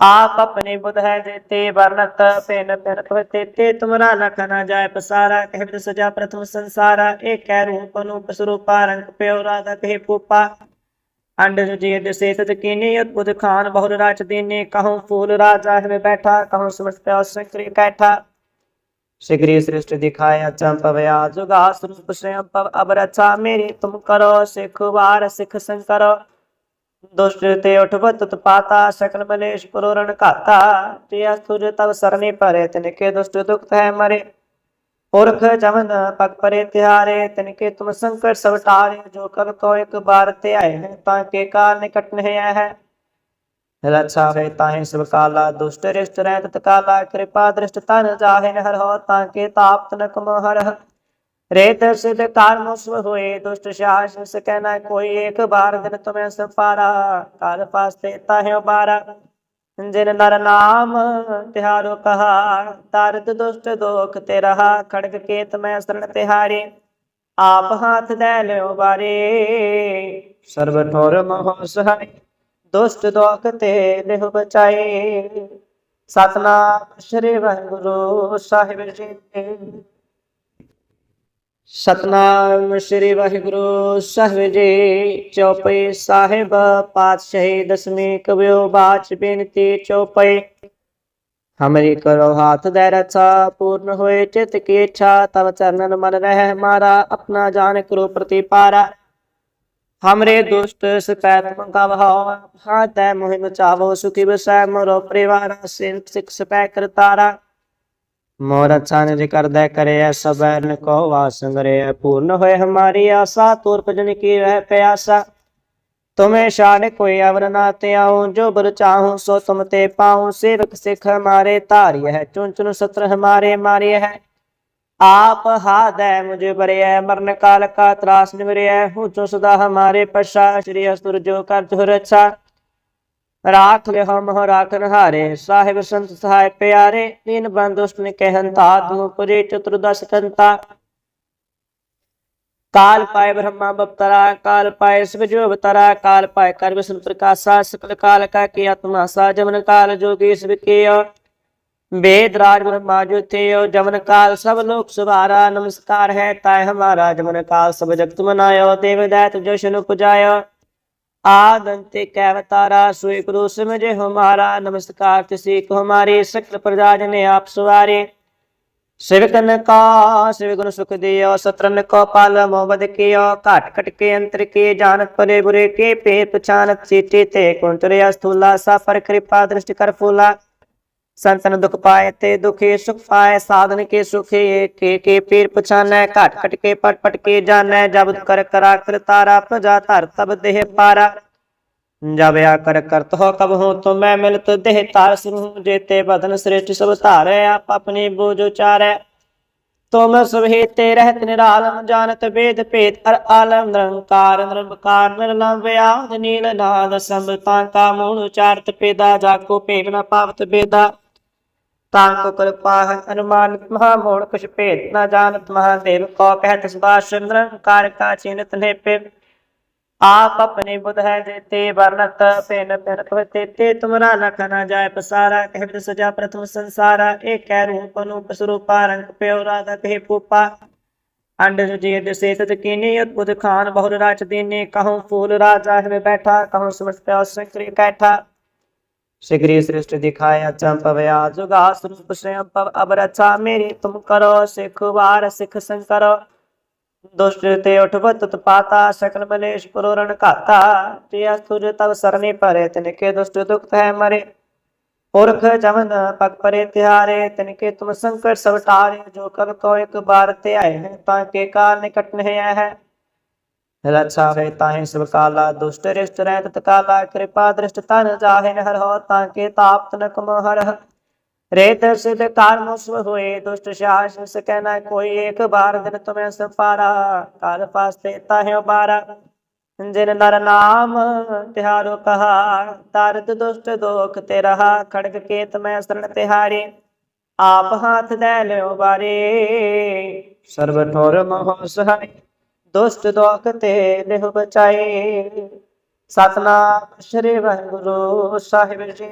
[SPEAKER 1] ਆਪ ਆਪਣੇ ਬੁਧ ਹੈ ਦੇਤੇ ਵਰਨਤ ਪੈਨ ਪੈਨ ਕੋ ਤੇਤੇ ਤੁਮਰਾ ਲਖ ਨਾ ਜਾਏ ਪਸਾਰਾ ਕਹਿ ਬਿਦ ਸਜਾ ਪ੍ਰਥਮ ਸੰਸਾਰਾ। ਇਹ ਕਹਿ ਰੂਪ ਨੂੰ ਪਸਰੂਪਾ ਰੰਗ ਪਿਓ ਰਾਧਾ ਕਹਿ ਪੂਪਾ ਅੰਡ ਜੀ ਦਿਸੇ ਸਤ ਕੀਨੀ ਅਦਭੁਤ ਬਹੁਰ ਰਾਚ ਦੀਨੇ। ਕਹਉ ਫੂਲ ਰਾਜਾ ਹੈ ਬੈਠਾ ਕਹਉ ਸਮਸਤ ਪਿਆ शीघ्र श्रेष्ठ दिखाया चंपवया जुगा स्वरूप स्वयं पव अब रक्षा मेरे तुम करो सिख वार सिख शंकर दुष्ट ते उठवत पाता सकल मलेश पुरोरण काता प्रिय सूर्य तब सरणी परे तिनके दुष्ट दुख है मरे पुरख जमन पग परे तिहारे तिनके तुम संकट सब टारे जो कर तो एक बार ते आए हैं ताके काल निकट नहीं आए हैं ਰਛਾਵੇ ਤਾਹੇ ਸਵਕਾਲਾ ਦੁਸ਼ਟ ਰਿਸ਼ਟ ਰਹਿ ਤਤਕਾਲਾ ਕਿਰਪਾ ਦ੍ਰਿਸ਼ਟ ਤਨ ਜਾਹੇ ਹਰ ਹੋ ਤਾਂ ਕੇ ਤਾਪ ਤਨਕ ਮਹਰ ਰੇਤ ਸਿਧ ਕਰਮ ਸਵ ਹੋਏ ਦੁਸ਼ਟ ਸ਼ਾਹ ਸਿਸ ਕਹਿਣਾ ਕੋਈ ਇੱਕ ਬਾਰ ਦਿਨ ਤੁਮੈ ਸਪਾਰਾ ਕਾਲ ਪਾਸਤੇ ਤਾਹੇ ਬਾਰਾ ਜਿਨ ਨਰ ਨਾਮ ਤਿਹਾਰੋ ਕਹਾ ਤਰਤ ਦੁਸ਼ਟ ਦੋਖ ਤੇ ਰਹਾ ਖੜਗ ਕੇਤ ਮੈਂ ਸਰਣ ਤਿਹਾਰੇ ਆਪ ਹਾਥ ਦੇ ਲਿਓ ਬਾਰੇ ਸਰਬ ਠੋਰ ਮਹੋ ਸਹਾਈ ਦੁਸ਼ਟ ਦੋਖ ਤੇ ਨਿਹ ਬਚਾਏ। ਸਤਨਾਮ ਸ੍ਰੀ ਵਾਹਿਗੁਰੂ ਸਾਹਿਬ ਜੀ ਸਤਨਾਮ ਸ੍ਰੀ ਵਾਹਿਗੁਰੂ ਸਾਹਿਬ ਜੀ, ਚੌਪਈ ਸਾਹਿਬ ਪਾਤਸ਼ਾਹੀ ਦਸਮੀ ਕਵਿਓ ਬਾਚ ਬੇਨਤੀ ਚੌਪਈ। ਹਮਰੀ ਕਰੋ ਹਾਥ ਦੇ ਰਛਾ ਪੂਰਨ ਹੋਏ, ਚਿਤ ਕੀ ਇੱਛਾ, ਤਵ ਚਰਨਨ ਮਨ ਰਹਿ ਮਾਰਾ, ਆਪਣਾ ਜਾਣ ਕਰੋ ਪ੍ਰਤੀਪਾਰਾ। हमरे दुष्ट सिपैत मंगावहो हाँ तय मोहि मचावो सुखी बसै मोरो परिवार सिर सिख सिपै करतारा मोर चानज कर दे करे सब को वासंग रे पूर्ण होए हमारी आशा तोर भजन की रह प्यासा तुम्हें शान कोई अवर ना त्याऊं जो बुर चाहूं सो तुम ते पाऊं सेवक सिख हमारे तारी है चुन चुन सत्र हमारे मारे है आप हादय मुझे बरिय मरण काल का त्रास निवरिय हूँ जो सदा हमारे पशा श्री असुर जो कर तुर अच्छा राख ले हम हो राख नहारे साहिब संत सहाय प्यारे तीन बंदुष्ट ने कहनता तू पुरे चतुर्दश कंता काल पाए ब्रह्मा बपतरा काल पाए शिवजो अवतरा काल पाए कर्म प्रकाशा सकल काल का की आत्मा सा जमन काल जोगी शिव के वेद राज ब्रह्मा जो थे और जमन काल सब लोग सुभारा नमस्कार है ताय हमारा जमन काल सब जगत मनायो देव दैत जो शनु पुजायो आदंते कैवतारा सोई गुरु समझे हमारा नमस्कार तिसी को हमारी सकल प्रजा जने आप सुवारे सेवकन का सेवगुण सुख दियो सत्रन को पाल मोहबद कियो काट कट के अंतर के जानत परे बुरे के पे पछानत सीटे ते कुंतरे स्थूला सफर कृपा दृष्टि कर फूला ਸੰਤਨ ਦੁਖ ਪਾਏ ਤੇ ਦੁਖੇ ਸੁਖ ਪਾਏ, ਸਾਧਨ ਕੇ ਸੁਖੇ ਕੇ ਕੇ ਪੀਰ ਪਛਾਨੈ, ਘਟ ਘਟ ਕੇ ਪਟ ਪਟ ਕੇ ਜਾਣੈ, ਜਬ ਕਰ ਕਰਾ ਕਰ ਤਾਰਾ, ਪ੍ਰਜਾ ਧਰ ਤਬ ਦੇਹ ਪਾਰਾ। ਜਬ ਆ ਕਰ ਕਰਤ ਹੋ ਕਬ ਹੋ ਤੋ ਮੈਂ ਮਿਲਤ ਦੇਹ ਤਾਰ ਸਿਰੂ ਜੇਤੇ ਬਦਨ ਸ੍ਰਿਸ਼ਟ ਸਭ ਧਾਰੈ, ਆਪ ਆਪਣੇ ਬੋਝ ਉਚਾਰੈ। ਤੁਮ ਸੁਭੇ ਤੇ ਰਹਿਤ ਨਿਰਾਲਮ ਜਾਣਤ ਵੇਦ ਭੇਦ ਅਰ ਆਲਮ, ਨਿਰੰਕਾਰ ਨਿਰਮਕਾਰ ਨਿਰਲੰਭ, ਆਦ, ਨੀਲ, ਨਾਦ, ਸੰਭਤਾਂ ਕਾ ਮੂਲ ਉਚਾਰਤ ਪੇਦਾ ਜਾਕੋ ਭੇਵ ਨ ਪਾਵਤ ਬੇਦਾ। ਤਾਂਕੋ ਕਿਰਪਾ ਹੈ ਅਨੁਮਾਨਿਤ ਮਹਾ ਮੋੜ ਕੁਛ ਭੇਦ ਨਾ ਜਾਣਤ ਮਹਾਦੇਵ ਕੋ ਕਹਿਤ ਸਬਾ ਸਿਮਰਨ ਕਾਰ ਕਾ ਚਿਨਤ ਨੇ ਪੇ ਆਪ ਆਪਣੇ ਬੁਧ ਹੈ ਜੇਤੇ ਵਰਨਤ ਪਿਨ ਪਿਨ ਹੋਤੇ ਤੇ ਤੁਮਰਾ ਲਖ ਨਾ ਜਾਏ ਪਸਾਰਾ ਕਹਿਤ ਸਜਾ ਪ੍ਰਥਮ ਸੰਸਾਰਾ ਏਕ ਹੈ ਰੂਪ ਅਨੂਪ ਸਰੂਪਾ, ਰੰਗ ਪਿਓ ਰਾਧਾ ਕਹੇ ਪੂਪਾ ਅੰਡ ਜੀ ਦਸੇ ਤਤ ਕੀਨੀ ਉਦਬੁਧ ਖਾਨ, ਬਹੁਰ ਰਾਜ ਦੀਨੇ ਕਹੂੰ ਫੂਲ ਰਾਜਾ ਹੈ ਬੈਠਾ ਕਹੂੰ ਸਮਝ ਪਿਓ ਸੰਕਰੀ ਕੈਠਾ शिग्री सृष्टि दिखाया चंपवया जुगा स्वरूप स्वयं पव अब रक्षा मेरी तुम करो सिख वार सिख संकर दुष्ट ते उठवत पाता सकल मलेश पुरोरण घाता ते असुर तव सरने परे तिनके दुष्ट दुखत है मरे पुरख जमन पग परे तिहारे तिनके तुम संकट सब टारे जो कर को एक बार ते आए हैं ताके काल निकट नहीं है ਰਛਾਵੇ ਤਾਹੇ ਸਭ ਕਾਲਾ ਦੁਸ਼ਟ ਰਿਸ਼ਟ ਰਹਿ ਤਤਕਾਲਾ ਕਿਰਪਾ ਦ੍ਰਿਸ਼ਟ ਤਨ ਜਾਹੇ ਹਰ ਹੋ ਤਾਂ ਕੇ ਤਾਪ ਤਨਕਮ ਹਰ ਰੇਤ ਸਿਧ ਕਰਮ ਸਵ ਹੋਏ ਦੁਸ਼ਟ ਸ਼ਾਸ ਸ ਕਹਿਣਾ ਕੋਈ ਇੱਕ ਬਾਰ ਦਿਨ ਤੁਮੈ ਸਫਾਰਾ ਕਾਲ ਪਾਸਤੇ ਤਾਹੇ ਬਾਰਾ ਜਿਨ ਨਰ ਨਾਮ ਤਿਹਾਰੋ ਕਹਾ ਤਰਤ ਦੁਸ਼ਟ ਦੋਖ ਤੇ ਰਹਾ ਖੜਗ ਕੇਤ ਮੈਂ ਸਰਣ ਤਿਹਾਰੇ ਆਪ ਹੱਥ ਦੇ ਲਿਓ ਬਾਰੇ ਸਰਬ ਠੋਰ ਮਹੋ ਸਹਾਈ ਦੁਸ਼ਟ ਦੋਖ ਤੇ ਲਿਹ ਬਚਾਏ। ਸਤਨਾਮ ਸ੍ਰੀ ਵਾਹਿਗੁਰੂ ਸਾਹਿਬ ਜੀ